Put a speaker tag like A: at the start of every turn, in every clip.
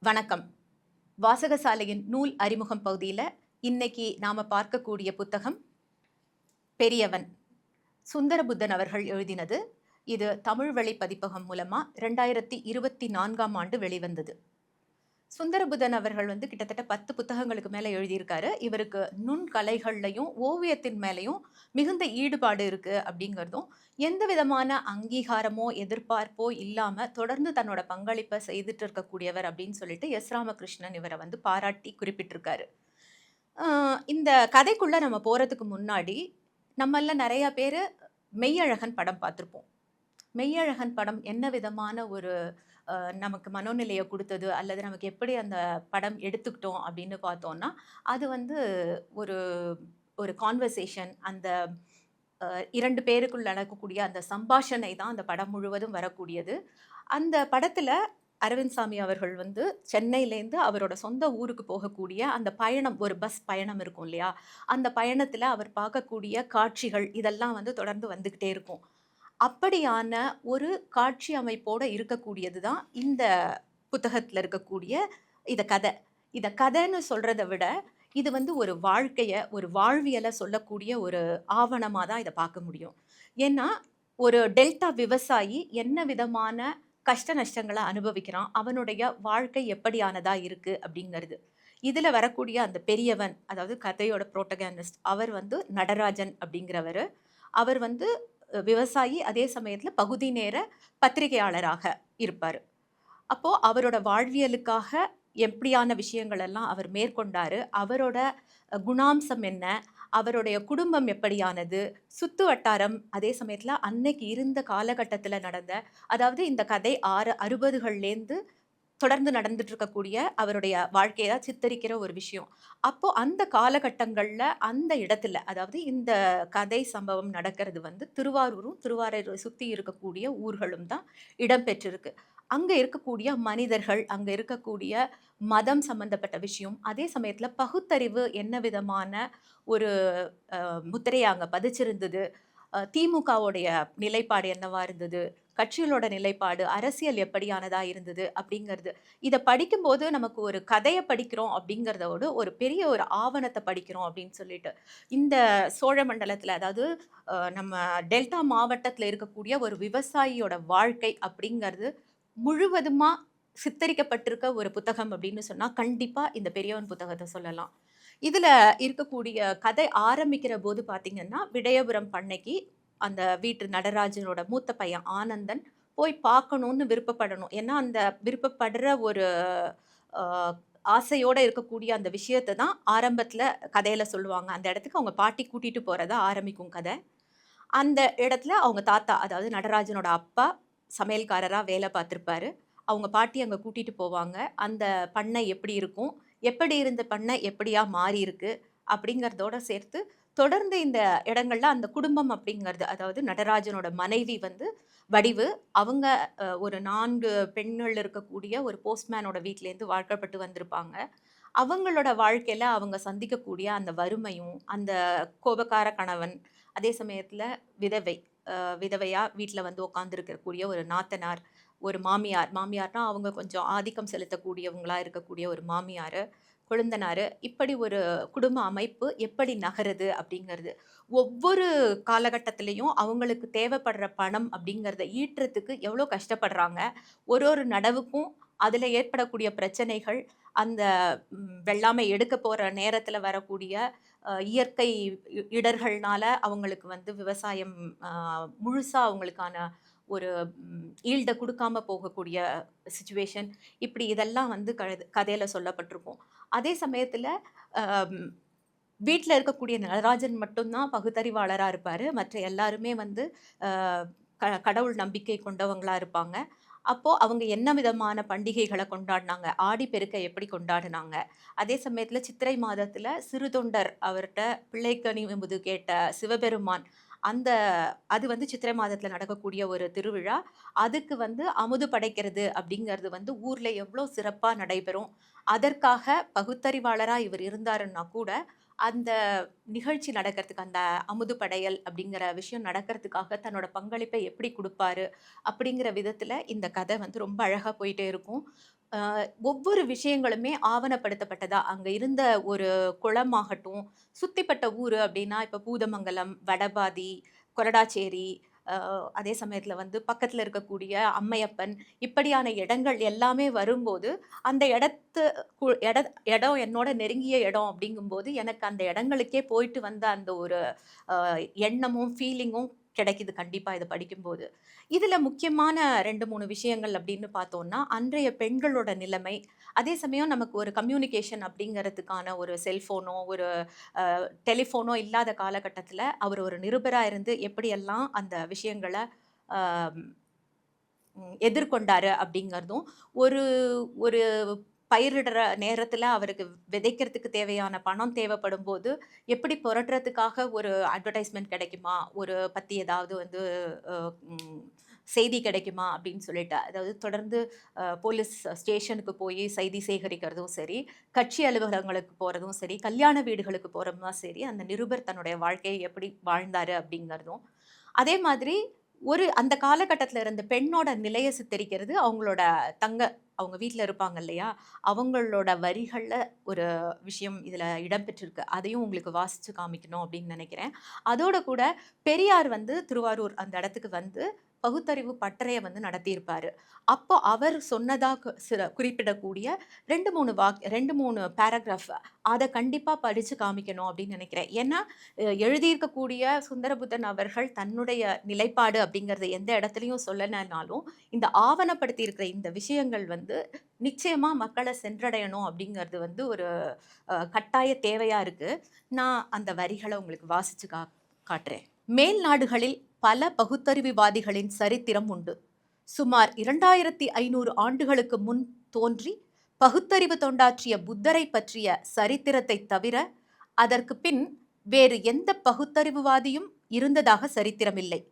A: வணக்கம். வாசகசாலையின் நூல் அறிமுகம் பகுதியில் இன்னைக்கு நாம் பார்க்கக்கூடிய புத்தகம் பெரியவன். சுந்தரபுத்தன் அவர்கள் எழுதினது. இது தமிழ் வழி பதிப்பகம் மூலமாக ரெண்டாயிரத்தி இருபத்தி நான்காம் ஆண்டு வெளிவந்தது. சுந்தரபுதன் அவர்கள் வந்து கிட்டத்தட்ட பத்து புத்தகங்களுக்கு மேலே எழுதியிருக்காரு. இவருக்கு நுண்கலைகள்லையும் ஓவியத்தின் மேலேயும் மிகுந்த ஈடுபாடு இருக்குது அப்படிங்கிறதும் எந்த விதமான அங்கீகாரமோ எதிர்பார்ப்போ இல்லாமல் தொடர்ந்து தன்னோட பங்களிப்பை செய்துட்டு இருக்கக்கூடியவர் அப்படின்னு சொல்லிட்டு எஸ் ராமகிருஷ்ணன் இவரை வந்து பாராட்டி குறிப்பிட்டிருக்காரு. இந்த கதைக்குள்ளே நம்ம போகிறதுக்கு முன்னாடி நம்மள நிறைய பேர் மெய்யழகன் படம் பார்த்துருப்போம். மெய்யழகன் படம் என்ன விதமான ஒரு நமக்கு மனோநிலையை கொடுத்தது? அல்லது நமக்கு எப்படி அந்த படம் எடுத்துக்கிட்டோம் அப்படின்னு பார்த்தோம்னா அது வந்து ஒரு ஒரு கான்வர்சேஷன் அந்த இரண்டு பேருக்குள் நடக்கக்கூடிய அந்த சம்பாஷணை தான் அந்த படம் முழுவதும் வரக்கூடியது. அந்த படத்தில் அரவிந்த் சாமி அவர்கள் வந்து சென்னையிலேருந்து அவரோட சொந்த ஊருக்கு போகக்கூடிய அந்த பயணம் ஒரு பஸ் பயணம் இருக்கும் இல்லையா? அந்த பயணத்தில் அவர் பார்க்கக்கூடிய காட்சிகள் இதெல்லாம் வந்து தொடர்ந்து வந்துக்கிட்டே இருக்கும். அப்படியான ஒரு காட்சி அமைப்போடு இருக்கக்கூடியது தான் இந்த புத்தகத்தில் இருக்கக்கூடிய இதை கதை. இதை கதைன்னு சொல்கிறத விட இது வந்து ஒரு வாழ்க்கையை ஒரு வாழ்வியலை சொல்லக்கூடிய ஒரு ஆவணமாக தான் இதை பார்க்க முடியும். ஏன்னா ஒரு டெல்டா விவசாயி என்ன விதமான கஷ்ட நஷ்டங்களை அனுபவிக்கிறான் அவனுடைய வாழ்க்கை எப்படியானதாக இருக்குது அப்படிங்கிறது. இதில் வரக்கூடிய அந்த பெரியவன் அதாவது கதையோட புரோட்டகானிஸ்ட் அவர் வந்து நடராஜன் அப்படிங்கிறவர். அவர் வந்து விவசாயி அதே சமயத்தில் பகுதி நேர பத்திரிகையாளராக இருப்பார். அப்போது அவரோட வாழ்வியலுக்காக எப்படியான விஷயங்கள் எல்லாம் அவர் மேற்கொண்டார் அவரோட குணாம்சம் என்ன அவருடைய குடும்பம் எப்படியானது சுத்து வட்டாரம் அதே சமயத்தில் அன்னைக்கு இருந்த காலகட்டத்தில் நடந்த அதாவது இந்த கதை ஆறு அறுபதுகள்லேருந்து தொடர்ந்து நடந்துட்டு இருக்கக்கூடிய அவருடைய வாழ்க்கையை தான் சித்தரிக்கிற ஒரு விஷயம். அப்போ அந்த காலகட்டங்களில் அந்த இடத்துல அதாவது இந்த கதை சம்பவம் நடக்கிறது வந்து திருவாரூரும் திருவாரூரை சுற்றி இருக்கக்கூடிய ஊர்களும் தான் இடம்பெற்றிருக்கு அங்கே இருக்கக்கூடிய மனிதர்கள் அங்கே இருக்கக்கூடிய மதம் சம்பந்தப்பட்ட விஷயம் அதே சமயத்தில் பகுத்தறிவு என்ன விதமான ஒரு முத்திரையை அங்கே பதிச்சிருந்தது திமுகவுடைய நிலைப்பாடு என்னவா இருந்தது கட்சிகளோட நிலைப்பாடு அரசியல் எப்படியானதா இருந்தது அப்படிங்கிறது. இதை படிக்கும்போது நமக்கு ஒரு கதையை படிக்கிறோம் அப்படிங்கிறதோடு ஒரு பெரிய ஒரு ஆவணத்தை படிக்கிறோம் அப்படின்னு சொல்லிட்டு இந்த சோழ மண்டலத்தில் அதாவது நம்ம டெல்டா மாவட்டத்தில் இருக்கக்கூடிய ஒரு விவசாயியோட வாழ்க்கை அப்படிங்கிறது முழுவதுமாக சித்தரிக்கப்பட்டிருக்க ஒரு புத்தகம் அப்படின்னு சொன்னால் கண்டிப்பாக இந்த பெரியவன் புத்தகத்தை சொல்லலாம். இதில் இருக்கக்கூடிய கதை ஆரம்பிக்கிற போது பார்த்திங்கன்னா விடயபுரம் பண்ணைக்கு அந்த வீட்டு நடராஜனோட மூத்த பையன் ஆனந்தன் போய் பார்க்கணும்னு விருப்பப்படணும். ஏன்னா அந்த விருப்பப்படுற ஒரு ஆசையோடு இருக்கக்கூடிய அந்த விஷயத்தை தான் ஆரம்பத்தில் கதையில் சொல்லுவாங்க. அந்த இடத்துக்கு அவங்க பாட்டி கூட்டிகிட்டு போகிறத ஆரம்பிக்கும் கதை. அந்த இடத்துல அவங்க தாத்தா அதாவது நடராஜனோட அப்பா சமையல்காரராக வேலை பார்த்துருப்பாரு. அவங்க பாட்டி அங்கே கூட்டிகிட்டு போவாங்க. அந்த பண்ணை எப்படி இருக்கும்? எப்படி இருந்த பண்ணை எப்படியா மாறி இருக்கு? அப்படிங்கிறதோட சேர்த்து தொடர்ந்து இந்த இடங்கள்ல அந்த குடும்பம் அப்படிங்கிறது அதாவது நடராஜனோட மனைவி வந்து வடிவு அவங்க ஒரு நான்கு பெண்கள் இருக்கக்கூடிய ஒரு போஸ்ட்மேனோட வீட்டிலேருந்து வாழ்க்கப்பட்டு வந்திருப்பாங்க. அவங்களோட வாழ்க்கையில அவங்க சந்திக்கக்கூடிய அந்த வறுமையும் அந்த கோபக்கார கணவன் அதே சமயத்துல விதவை விதவையாக விதவையா வீட்டில் வந்து உட்காந்துருக்கக்கூடிய ஒரு நாத்தனார் ஒரு மாமியார். மாமியார்னா அவங்க கொஞ்சம் ஆதிக்கம் செலுத்தக்கூடியவங்களா இருக்கக்கூடிய ஒரு மாமியார். கொழுந்தனார் இப்படி ஒரு குடும்ப அமைப்பு எப்படி நகருது அப்படிங்கிறது. ஒவ்வொரு காலகட்டத்திலையும் அவங்களுக்கு தேவைப்படுற பணம் அப்படிங்கிறத ஈட்டுறதுக்கு எவ்வளோ கஷ்டப்படுறாங்க. ஒரு ஒரு நடவுக்கும் அதில் ஏற்படக்கூடிய பிரச்சனைகள் அந்த வெள்ளாமை எடுக்க போகிற நேரத்தில் வரக்கூடிய இயற்கை இடர்கள்னால அவங்களுக்கு வந்து விவசாயம் முழுசாக அவங்களுக்கான ஒரு ஈல்டை கொடுக்காம போகக்கூடிய சுச்சுவேஷன் இப்படி இதெல்லாம் வந்து க கதையில் சொல்லப்பட்டிருக்கும். அதே சமயத்தில் வீட்டில் இருக்கக்கூடிய நடராஜன் மட்டும்தான் பகுத்தறிவாளராக இருப்பார். மற்ற எல்லாருமே வந்து க கடவுள் நம்பிக்கை கொண்டவங்களாக இருப்பாங்க. அப்போது அவங்க என்ன விதமான பண்டிகைகளை கொண்டாடினாங்க? ஆடி பெருக்கை எப்படி கொண்டாடினாங்க? அதே சமயத்தில் சித்திரை மாதத்தில் சிறு தொண்டர் அவர்கிட்ட பிள்ளைக்கனி முது கேட்ட சிவபெருமான் அந்த அது வந்து சித்திரை மாதத்தில் நடக்கக்கூடிய ஒரு திருவிழா. அதுக்கு வந்து அமுது படைக்கிறது அப்படிங்கிறது வந்து ஊரில் எவ்வளோ சிறப்பாக நடைபெறும். அதற்காக பகுத்தறிவாளராக இவர் இருந்தாருன்னா கூட அந்த நிகழ்ச்சி நடக்கிறதுக்கு அந்த அமுது படையல் அப்படிங்கிற விஷயம் நடக்கிறதுக்காக தன்னோட பங்களிப்பை எப்படி கொடுப்பாரு அப்படிங்கிற விதத்தில் இந்த கதை வந்து ரொம்ப அழகாக போயிட்டே இருக்கும். ஒவ்வொரு விஷயங்களுமே ஆவணப்படுத்தப்பட்டதா, அங்கே இருந்த ஒரு குளமாகட்டும், சுத்திப்பட்ட ஊர் அப்படின்னா இப்போ பூதமங்கலம், வடபாதி, கொரடாச்சேரி, அதே சமயத்தில் வந்து பக்கத்தில் இருக்கக்கூடிய அம்மையப்பன், இப்படியான இடங்கள் எல்லாமே வரும்போது, அந்த இடத்து கு எட இடம் என்னோட நெருங்கிய இடம் அப்படிங்கும்போது எனக்கு அந்த இடங்களுக்கே போயிட்டு வந்த அந்த ஒரு எண்ணமும், ஃபீலிங்கும் கிடைக்குது கண்டிப்பாக இதை படிக்கும்போது. இதில் முக்கியமான 2, 3 விஷயங்கள் அப்படின்னு பார்த்தோம்னா, அன்றைய பெண்களோட நிலைமை, அதே சமயம் நமக்கு ஒரு கம்யூனிகேஷன் அப்படிங்கிறதுக்கான ஒரு செல்ஃபோனோ, ஒரு டெலிஃபோனோ இல்லாத காலகட்டத்தில் அவர் ஒரு நிருபராக இருந்து எப்படியெல்லாம் அந்த விஷயங்களை எதிர்கொண்டார் அப்படிங்கிறதும் ஒரு ஒரு பயிரிடுற நேரத்தில் அவருக்கு விதைக்கிறதுக்கு தேவையான பணம் தேவைப்படும்போது, எப்படி புரட்டுறதுக்காக ஒரு அட்வர்டைஸ்மெண்ட் கிடைக்குமா? ஒரு பற்றி ஏதாவது வந்து செய்தி கிடைக்குமா? அப்படின்னு சொல்லிட்டு, அதாவது தொடர்ந்து போலீஸ் ஸ்டேஷனுக்கு போய் செய்தி சேகரிக்கிறதும் சரி, கட்சி அலுவலகங்களுக்கு போகிறதும் சரி, கல்யாண வீடுகளுக்கு போகிறதும் சரி, அந்த நிருபர் தன்னுடைய வாழ்க்கையை எப்படி வாழ்ந்தார் அப்படிங்கிறதும் அதே மாதிரி ஒரு அந்த காலகட்டத்தில் இருந்த பெண்ணோட நிலையை சித்தரிக்கிறது, அவங்களோட தங்க அவங்க வீட்டில் இருப்பாங்க இல்லையா? அவங்களோட வரிகளில் ஒரு விஷயம் இதில் இடம்பெற்றிருக்கு. அதையும் உங்களுக்கு வாசித்து காமிக்கணும் அப்படின்னு நினைக்கிறேன் அதோட கூட பெரியார் வந்து திருவாரூர் அந்த இடத்துக்கு வந்து பகுத்தறிவு பட்டறையை வந்து நடத்தியிருப்பார். அப்போ அவர் சொன்னதாக சில குறிப்பிடக்கூடிய 2, 3 வாக் 2, 3 பேராகிராஃப் அதை கண்டிப்பாக படித்து காமிக்கணும் அப்படின்னு நினைக்கிறேன். ஏன்னா, எழுதியிருக்கக்கூடிய சுந்தரபுத்தன் அவர்கள் தன்னுடைய நிலைப்பாடு அப்படிங்கிறத எந்த இடத்துலையும் சொல்லலைனாலும் இந்த ஆவணப்படுத்தி இருக்கிற இந்த விஷயங்கள் வந்து நிச்சயமாக மக்களை சென்றடையணும் அப்படிங்கிறது வந்து ஒரு கட்டாய தேவையாக இருக்குது நான் அந்த வரிகளை உங்களுக்கு வாசித்து கா காட்டுறேன். மேல் நாடுகளில் பல பகுத்தறிவுவாதிகளின் சரித்திரம் உண்டு. சுமார் 2500 ஆண்டுகளுக்கு முன் தோன்றி, பகுத்தறிவு தொண்டாற்றிய புத்தரைப் பற்றிய சரித்திரத்தை தவிர, அதற்கு பின் வேறு எந்த பகுத்தறிவுவாதியும் இருந்ததாக சரித்திரமில்லை.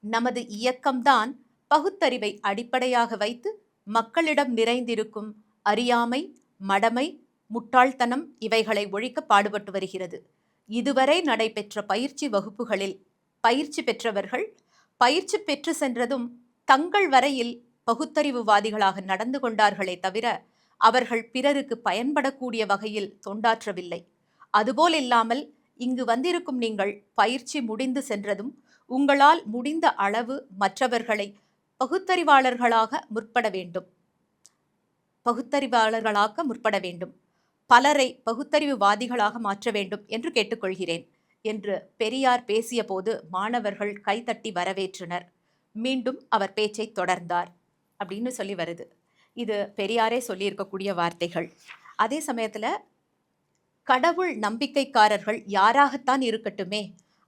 A: நமது இயக்கம்தான் பகுத்தறிவை அடிப்படையாக வைத்து, மக்களிடம் நிறைந்திருக்கும் அறியாமை, மடமை, முட்டாள்தனம் இவைகளை ஒழிக்க பாடுபட்டு வருகிறது. இதுவரை நடைபெற்ற பயிற்சி வகுப்புகளில் பயிற்சி பெற்றவர்கள், பயிற்சி பெற்று சென்றதும் தங்கள் வரையில் பகுத்தறிவுவாதிகளாக நடந்து கொண்டார்களே தவிர, அவர்கள் பிறருக்கு பயன்படக்கூடிய வகையில் தொண்டாற்றவில்லை. அதுபோலில்லாமல், இங்கு வந்திருக்கும் நீங்கள் பயிற்சி முடிந்து சென்றதும், உங்களால் முடிந்த அளவு மற்றவர்களை பகுத்தறிவாளர்களாக முற்பட வேண்டும் பகுத்தறிவாளர்களாக முற்பட வேண்டும். பலரை பகுத்தறிவுவாதிகளாக மாற்ற வேண்டும் என்று கேட்டுக்கொள்கிறேன். என்று பெரியார் பேசியபோது மாணவர்கள் கைதட்டி வரவேற்றனர். மீண்டும் அவர் பேச்சைத் தொடர்ந்தார். அப்படின்னு சொல்லி வருது. இது பெரியாரே சொல்லியிருக்கக்கூடிய வார்த்தைகள். அதே சமயத்தில் கடவுள் நம்பிக்கைக்காரர்கள் யாராகத்தான் இருக்கட்டுமே,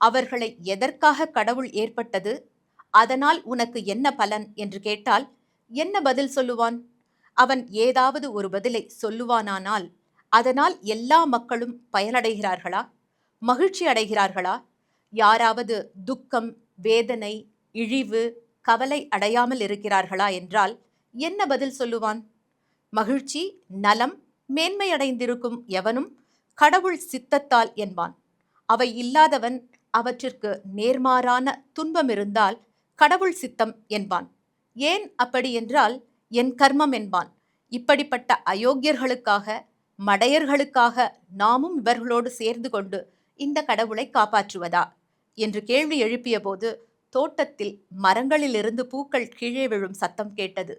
A: அவர்களை எதற்காக கடவுள் ஏற்பட்டது? அதனால் உனக்கு என்ன பலன்? என்று கேட்டால், என்ன பதில் சொல்லுவான்? அவன் ஏதாவது ஒரு பதிலை சொல்லுவானானால், அதனால் எல்லா மக்களும் பயனடைகிறார்களா? மகிழ்ச்சி அடைகிறார்களா? யாராவது துக்கம், வேதனை, இழிவு, கவலை அடையாமல் இருக்கிறார்களா என்றால், என்ன பதில் சொல்லுவான்? மகிழ்ச்சி, நலம், மேன்மையடைந்திருக்கும் எவனும் கடவுள் சித்தத்தால் என்பான். அவை இல்லாதவன் அவற்றிற்கு நேர்மாறான துன்பமிருந்தால் கடவுள் சித்தம் என்பான். ஏன் அப்படி என்றால், என் கர்மம் என்பான். இப்படிப்பட்ட அயோக்கியர்களுக்காக மடையர்களுக்காக நாமும் இவர்களோடு சேர்ந்து கொண்டு இந்த கடவுளை காப்பாற்றுவதா? என்று கேள்வி எழுப்பியபோது, தோட்டத்தில் மரங்களிலிருந்து பூக்கள் கீழே விழும் சத்தம் கேட்டது.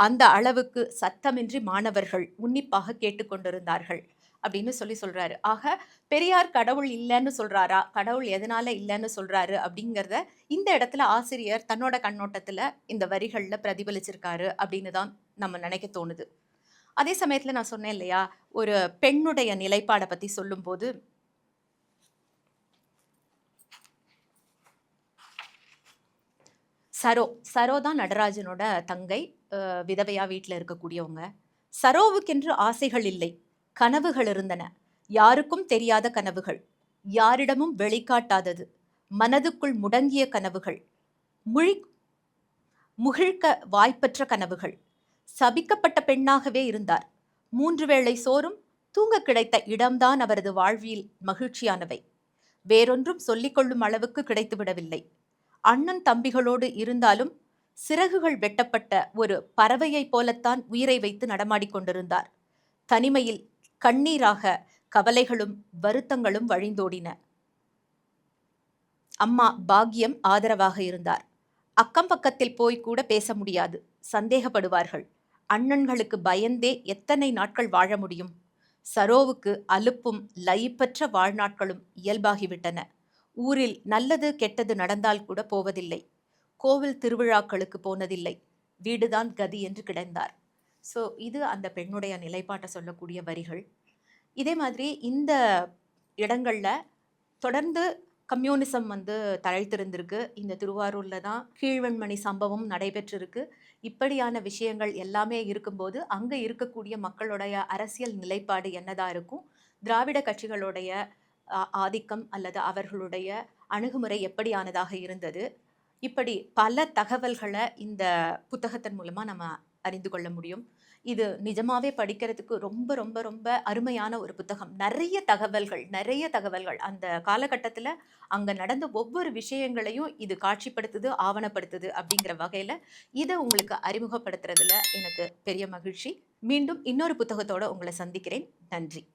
A: அந்த அளவுக்கு சத்தமின்றி மாணவர்கள் உன்னிப்பாக கேட்டுக்கொண்டிருந்தார்கள் அப்படின்னு சொல்லி சொல்கிறாரு ஆக, பெரியார் கடவுள் இல்லைன்னு சொல்கிறாரா கடவுள் எதனால் இல்லைன்னு சொல்கிறாரு அப்படிங்கிறத இந்த இடத்துல ஆசிரியர் தன்னோட கண்ணோட்டத்தில் இந்த வரிகளில் பிரதிபலிச்சிருக்காரு அப்படின்னு தான் நம்ம நினைக்க தோணுது. அதே சமயத்தில் நான் சொன்னேன் இல்லையா? ஒரு பெண்ணுடைய நிலைப்பாடை பற்றி சொல்லும்போது சரோ. சரோ தான் நடராஜனோட தங்கை. விதவையாக விதவையா இருக்கக்கூடியவங்க. சரோவுக்கென்று ஆசைகள் இல்லை. கனவுகள் இருந்தன. யாருக்கும் தெரியாத கனவுகள். யாரிடமும் வெளிக்காட்டாதது. மனதுக்குள் முடங்கிய கனவுகள். முழி முகிழ்க்க வாய்ப்பற்ற கனவுகள். சபிக்கப்பட்ட பெண்ணாகவே இருந்தார். மூன்று வேளை சோறும், தூங்கக் கிடைத்த இடம்தான் அவரது வாழ்வில் மகிழ்ச்சியானவை. வேறொன்றும் சொல்லிக்கொள்ளும் அளவுக்கு கிடைத்துவிடவில்லை. அண்ணன் தம்பிகளோடு இருந்தாலும், சிறகுகள் வெட்டப்பட்ட ஒரு பறவையைப் போலத்தான் உயிரை வைத்து நடமாடிக்கொண்டிருந்தார் தனிமையில் கண்ணீராக கவலைகளும் வருத்தங்களும் வழிந்தோடின. அம்மா பாக்கியம் ஆதரவாக இருந்தார். அக்கம் பக்கத்தில் போய் கூட பேச முடியாது. சந்தேகப்படுவார்கள். அண்ணன்களுக்கு பயந்தே எத்தனை நாட்கள் வாழ முடியும்? சரோவுக்கு அலுப்பும் லயிப்பற்ற வாழ்நாட்களும் இயல்பாகிவிட்டன. ஊரில் நல்லது கெட்டது நடந்தால் கூட போவதில்லை. கோவில் திருவிழாக்களுக்கு போனதில்லை. வீடுதான் கதி என்று கிடந்தார். ஸோ இது அந்த பெண்ணுடைய நிலைப்பாட்டை சொல்லக்கூடிய வரிகள். இதே மாதிரி இந்த இடங்களில் தொடர்ந்து கம்யூனிசம் வந்து தழைத்திருந்திருக்கு. இந்த திருவாரூரில் தான் கீழ்வெண்மணி சம்பவம் நடைபெற்றிருக்கு. இப்படியான விஷயங்கள் எல்லாமே இருக்கும்போது அங்கே இருக்கக்கூடிய மக்களுடைய அரசியல் நிலைப்பாடு என்னதாக இருக்கும்? திராவிட கட்சிகளுடைய ஆதிக்கம் அல்லது அவர்களுடைய அணுகுமுறை எப்படியானதாக இருந்தது? இப்படி பல தகவல்களை இந்த புத்தகத்தின் மூலமாக நம்ம அறிந்து கொள்ள முடியும். இது நிஜமாவே படிக்கிறதுக்கு ரொம்ப ரொம்ப ரொம்ப அருமையான ஒரு புத்தகம். நிறைய தகவல்கள் நிறைய தகவல்கள். அந்த காலகட்டத்தில் அங்கே நடந்த ஒவ்வொரு விஷயங்களையும் இது காட்சிப்படுத்துது ஆவணப்படுத்துது அப்படிங்கிற வகையில் இதை உங்களுக்கு அறிமுகப்படுத்துறதுல எனக்கு பெரிய மகிழ்ச்சி. மீண்டும் இன்னொரு புத்தகத்தோடு உங்களை சந்திக்கிறேன். நன்றி.